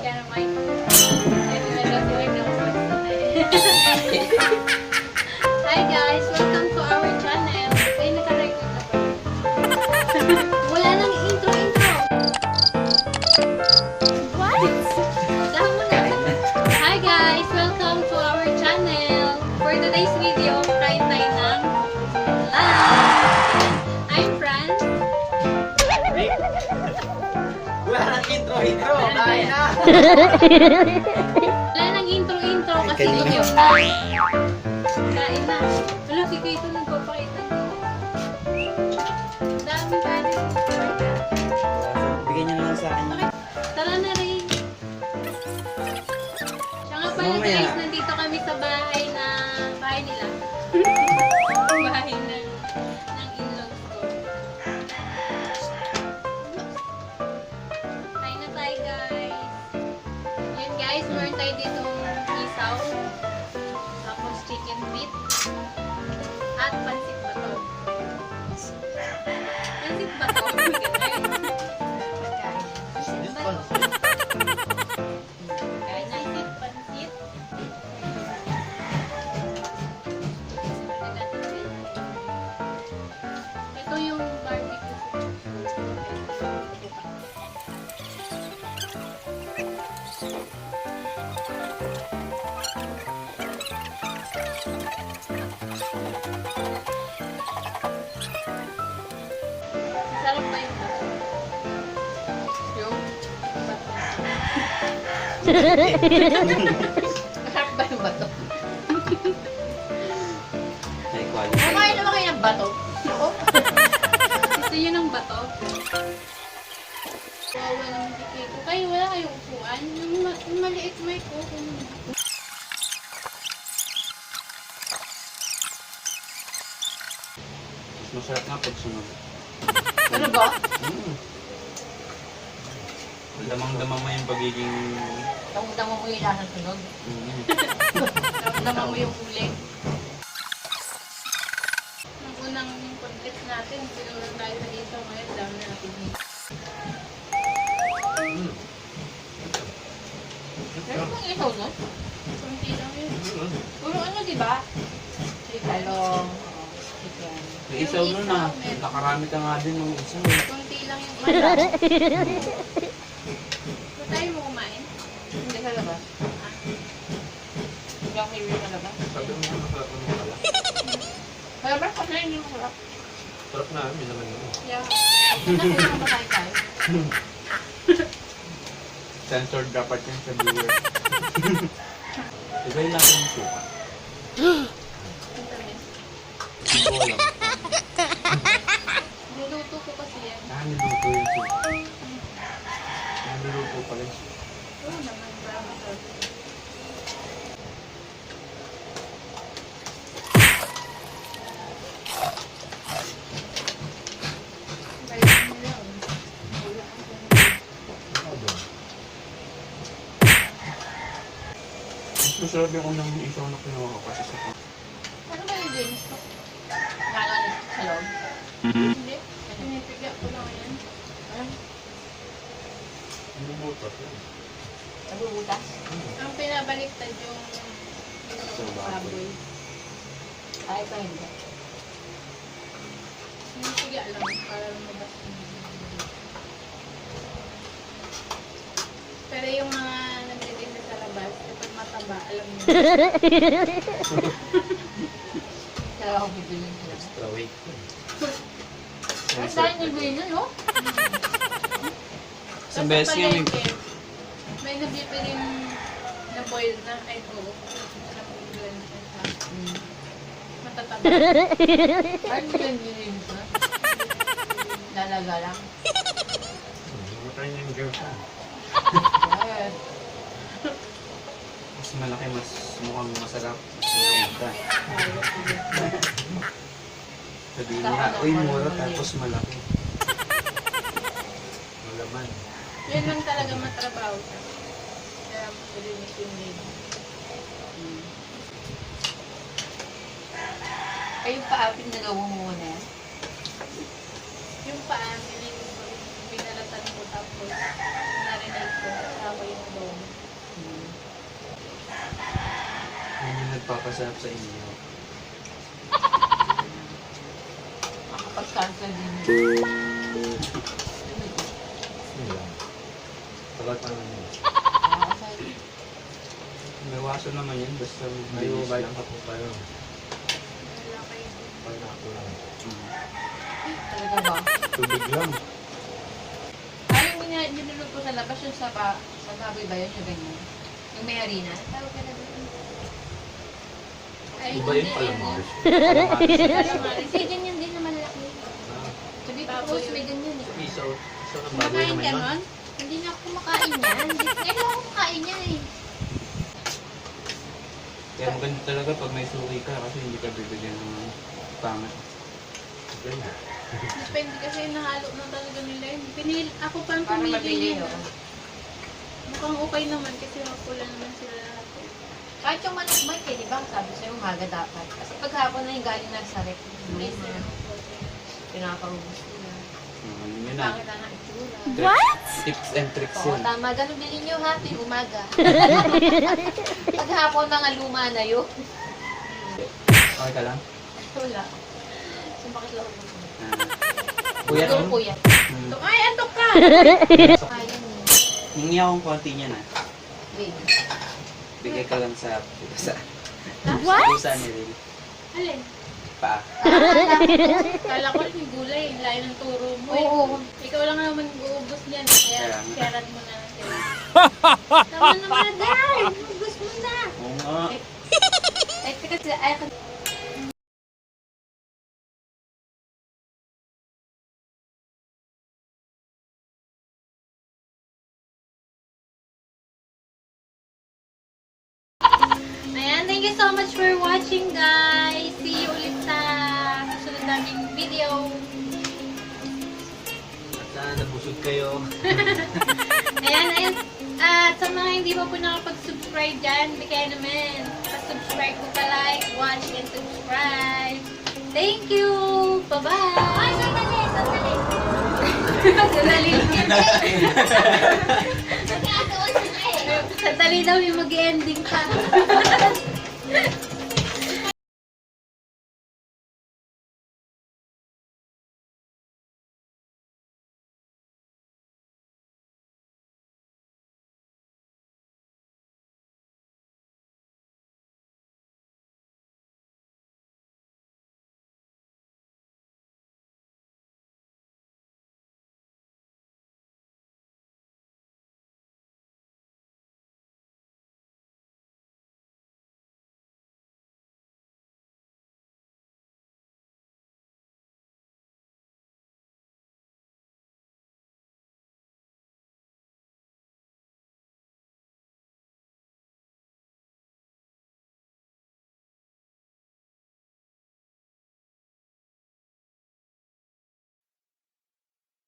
dynamite. Kain na. Wala nang intro-intro kasi Kanina. video. Kain na. Wala, si Kaito nagpapakita niya. Dami ka rin. Bigyan niyo na lang sa akin. Tara na rin. Siya nga pala guys, nandito kami sa bahay Masarap ba yung bato? May quality. Kumain naman kayo ng bato. Oo. Gusto yun ng bato? Wawa naman si Kiko. Kayo wala kayong upuan. Yung, ma- yung maliit may ko. Mas masarap nga pag sunod. Ano ba? Mm. Damang-dama mo yung pagiging... Tama-tama mo yung lasang sunog. Mm. Naman mo yung uling. Nung unang content natin, sinuro tayo sa dito. Ngayon, dami na natin dito. Mm. Pero kung isaw nun, Kunti lang yun. puro ano diba? Talong, oh, chicken. May isaw nun na. Nakarami ka nga din ng isaw. eh. Kunti lang yung Wala. Ba't tayo mo kumain? Hindi sa labas. Sa labas. Sabi mo na masarap naman pala. Kasi hindi masarap. Sarap na, may naman yun. Yeah. Kasi kung makain tayo. Censored dapat yan sa viewer. Ibay natin yung suka. Hindi ko alam. Niluto ko kasi yan. Ah, niluto yung suka. Ah, niluto pala yung suka. Oo naman, para masarap. Yung unang isaw na kinuha ko kasi sa Ano ba yung James ko? Nakakalit sa loob. Hindi. Pinipigyan ko lang yan. Ano? Bumutas yun. Nabubutas? Ang pinabaliktad yung Sa yung baboy. baboy. Ay, pa hindi. Lang para lumabas yung Pero yung mga nagtitinda sa labas, kapag mataba, alam mo. Kaya ako bibili sila. Extra weight yun. Ang dahil nabili nun, no? Sa Basta best yung may... nabibili na boiled na, ay oo. Hmm. Matataba. Ay, hindi yung Lalaga lang. Matayin niya yung girl ko. Yes. Mas malaki, mas mukhang masarap. Sabihin nila, uy, mura tapos malaki. Malaman. Yun lang talaga matrabaho siya. Kaya malinis yung leg. Ay, yung paapin na gawa mo yan paan, pinalatan ko tapos narinate ko at ako yung loan. Hmm. Yan yung nagpapasarap sa inyo. Makapag-cancel din yun. Talat naman yun. Gawaso ano. naman yun, basta may mabilis lang ako kayo. Wala kayo. Wala ako. Talaga ba? Tubig lang. Ay, yung mina- niluluto sa labas yung sa, pa, sa baboy ba yun yung ganyan? Yung may harina? Tawag ka na doon. Ay, Iba calamares. hindi. Calamares. Eh, ganyan din naman laki. Ah, Sabi ko, Baboy may ganyan eh. Isaw. Isaw ng baboy Kumakain naman ka yun. nun? Hindi na ako kumakain yan. Hindi- Kailan ako kumakain yan eh. Kaya maganda talaga pag may suki ka kasi hindi ka bibigyan ng pangit. Ganyan. Depende kasi nahalo na talaga nila yun. Pinil, ako pa ang Para pumili mabili niya. yun. Mukhang okay naman kasi mapula naman sila lahat. eh. Kahit yung manok bike eh, di ba? Sabi sa'yo umaga dapat. Kasi pag hapon na yung galing na sa rep, May yung sila pinakaubos nila. Um, yun na. Pangit ang itsura. Tricks, tips and tricks Oo, yun. tama. Ganun bilhin nyo ha, tuwing umaga. pag hapon, mga luma na yun. Okay ka lang? Wala. Sumakit lang ako. Ah. Kuya, Ito, ano? kuya. Hmm. Ay, antok ka! Kaya niya. Hingi akong konti niya na. Wait. Bigay ka lang sa sa What? pusa ni Rin. Alin? Pa. Kala ko yung gulay. Layo ng turo mo. eh. Oo. Ikaw lang naman uubos niyan. Kaya Kaya nga. mo na lang sila. Tama naman na, Day! Ubus mo na! Oo nga. Ay, kasi, ay, Ayan, you so much for watching guys. See you ulit sa susunod naming video. At sana nabusog kayo. Ayan, ayan. At sa mga hindi pa po nakapag-subscribe dyan, bigay naman. Pa-subscribe po pa like, watch, and subscribe. Thank you! Bye-bye! Ay, sandali! Sandali! sandali! Sandali daw yung mag-ending pa. Yeah.